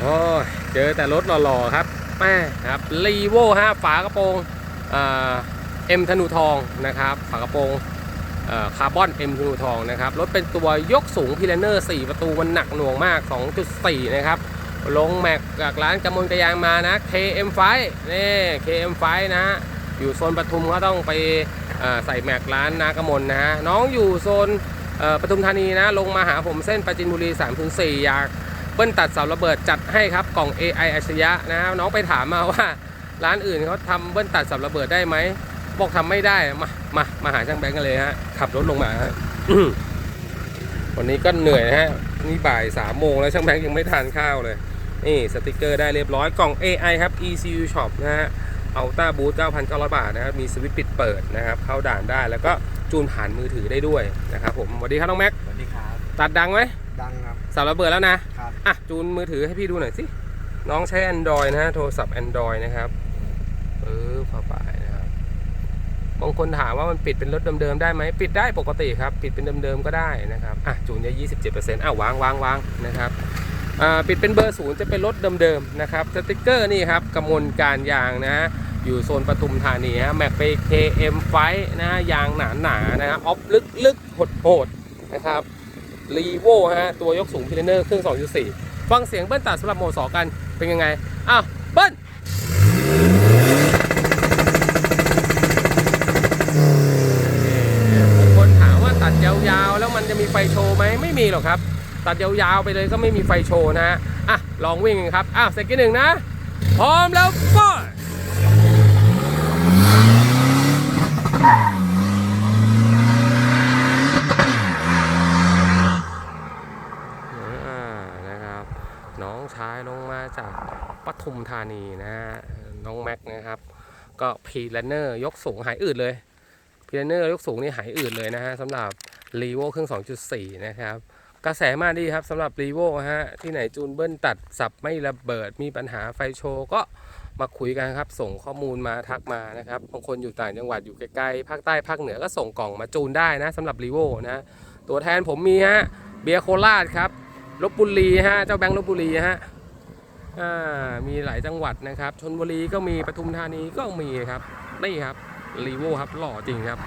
โอ้เจอแต่รถหล่อๆครับแม่ครับรีโว่ฮะฝากระโปรงเอ็มธนูทองนะครับ ฝากระโปรงคาร์บอนเอ็มธนูทองนะครับ รถเป็นตัวยกสูงพิลเนอร์4 ประตูมันหนักหน่วงมาก 2.4 นะครับ ลงแม็กจากร้านกำมลกระยางมานะ KM5 นี่ KM5 นะฮะอยู่โซนปทุมก็ต้องไปใส่แม็กร้านนากมลนะฮะน้องอยู่โซนปทุมธานีนะ ลงมาหาผมเส้นปราจินบุรี3-4อยาก เบิ้ลตัดเสาระเบิดจัดให้ครับกล่อง AI อัจฉริยะนะครับน้องไปถามมาว่า ร้านอื่นเขาทำเบิ้ลตัดเสาระเบิดได้ไหมบอกทำไม่ได้มามามาหาช่างแบงค์กันเลยฮะขับรถลงมาฮะวันนี้ก็เหนื่อยนะฮะนี่บ่ายสามโมงแล้วช่างแบงค์ยังไม่ทานข้าวเลยนี่สติกเกอร์ได้เรียบร้อยกล่อง AI ครับ ECU Shop นะฮะอัลต้าบูท9,900 บาทนะครับมีสวิตช์ปิดเปิดนะครับ เข้าด่านได้แล้วก็จูนผ่านมือถือได้ด้วยนะครับผมสวัสดีครับน้องแม็กสวัสดีครับตัดดังไหม ดังครับเสาระเบิดแล้วนะครับอะจูนมือถือให้พี่ดูหน่อยสิ น้องใช้ Android นะฮะโทรศัพท์ Android นะครับเออฝาป่ายนะครับบางคนถามว่ามันปิดเป็นรถเดิมๆได้ไหมปิดได้ปกติครับ ปิดเป็นเดิมๆก็ได้นะครับอะจูนได้27%อะวางวางวางนะครับอ่าปิดเป็นเบอร์ศูนย์จะเป็นรถเดิมๆนะครับสติกเกอร์นี่ครับกำมลการยางนะฮะอยู่โซนปทุมธานีฮะแม็กไป KM ไฟนะฮะยางหนาๆนะนะฮะออฟลึกๆโหดๆนะครับ รีโวฮะ ตัวยกสูงพิลเนอร์เครื่อง 2.4 ฟังเสียงเบิ้ลตัดสำหรับโหมดสอกันเป็นยังไง อ้าว เบิ้ลบางคนถามว่าตัดยาวๆ แล้วมันจะมีไฟโชว์ไหมไม่มีหรอกครับ ตัดยาวๆไปเลยก็ไม่มีไฟโชว์นะฮะ อะ ลองวิ่งกันครับ อ้าวเซตที่หนึ่งนะ พร้อมแล้วก็ อ่านะครับ น้องชายลงมาจากปทุมธานีนะฮะน้องแม็กนะครับ ก็พีแลนเนอร์ยกสูงหายอืดเลยพีแลนเนอร์ยกสูงนี่หายอืดเลยนะฮะสำหรับรีโวเครื่อง 2.4 นะครับ กระแสมาดีครับสำหรับรีโวฮะที่ไหนจูนเบิ้ลตัดสับไม่ระเบิดมีปัญหาไฟโชว์ก็มาคุยกันครับส่งข้อมูลมาทักมานะครับบางคนอยู่ต่างจังหวัดอยู่ไกลๆภาคใต้ภาคเหนือก็ส่งกล่องมาจูนได้นะสำหรับรีโวนะตัวแทนผมมีฮะเบียร์โคราชครับ ลบบุรีฮะเจ้าแบงค์ลบบุรีฮะอ่ามีหลายจังหวัดนะครับชนบุรีก็มีปทุมธานีก็มีครับนี่ครับรีโวครับหล่อจริงครับ